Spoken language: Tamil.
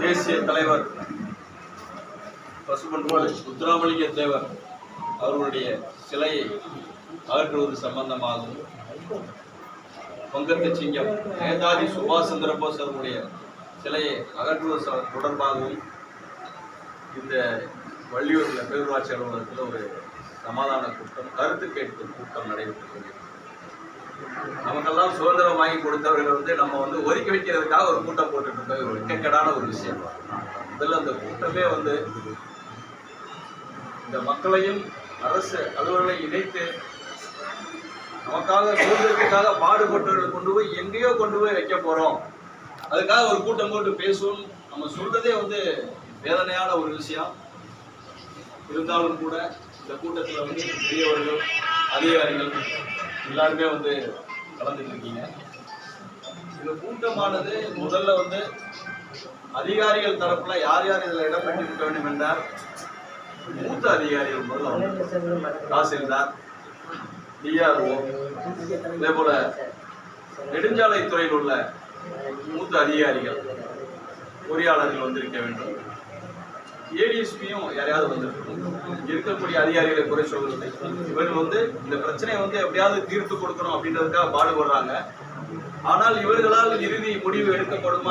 தேசிய தலைவர் பசுமன் முத்துராமலிங்க தேவர் அவர்களுடைய சிலையை அகற்றுவது சம்பந்தமாகவும் பங்கத்து சிங்கம் நேதாஜி சுபாஷ் சந்திர போஸ் அவர்களுடைய சிலையை அகற்றுவது தொடர்பாகவும் இந்த வள்ளியூரில் பேரூராட்சி அலுவலகத்தில் ஒரு சமாதான கூட்டம் கருத்து கேட்கும் கூட்டம் நடைபெற்று கொண்டிருக்கிறது. நமக்கெல்லாம் சுதந்திரம் வாங்கி கொடுத்தவர்களை வந்து நம்ம வந்து ஒதுக்கி வைக்கிறதுக்காக ஒரு கூட்டம் போட்டுட்டு இருக்க ஒரு இக்கக்கடான ஒரு விஷயம். முதல்ல அந்த கூட்டமே வந்து இந்த மக்களையும் அரசு அலுவலர்களை இணைத்து நமக்காக சுதந்திரத்துக்காக பாடுபட்டவர்களை கொண்டு போய் எங்கேயோ கொண்டு போய் வைக்க போறோம். அதுக்காக ஒரு கூட்டம் போட்டு பேசுவோம். நம்ம சொல்றதே வந்து வேதனையான ஒரு விஷயம். இருந்தாலும் கூட இந்த கூட்டத்தில் வந்து பெரியவர்கள் அதிகாரிகள் எல்லாருமே வந்து கலந்துட்டு இருக்கீங்க இந்த கூட்டமானது முதல்ல வந்து அதிகாரிகள் தரப்புல யார் யார் இதில் இடம் பெற்றிருக்க வேண்டும் என்றால் மூத்த அதிகாரிகள் முதல்ல தாசில்தார் டிஆர்ஓ இதே போல நெடுஞ்சாலைத்துறையில் உள்ள மூத்த அதிகாரிகள் பொறியாளர்கள் வந்திருக்க வேண்டும். ஏடிஎஸ்பியும் யாரையாவது வந்திருக்கணும். இருக்கக்கூடிய அதிகாரிகளை குறை சொல்வதில்லை. இவர்கள் வந்து இந்த பிரச்சனையை வந்து எப்படியாவது தீர்த்து கொடுக்கணும் அப்படின்றதுக்காக பாடுபடுறாங்க. ஆனால் இவர்களால் இறுதி முடிவு எடுக்கப்படுமா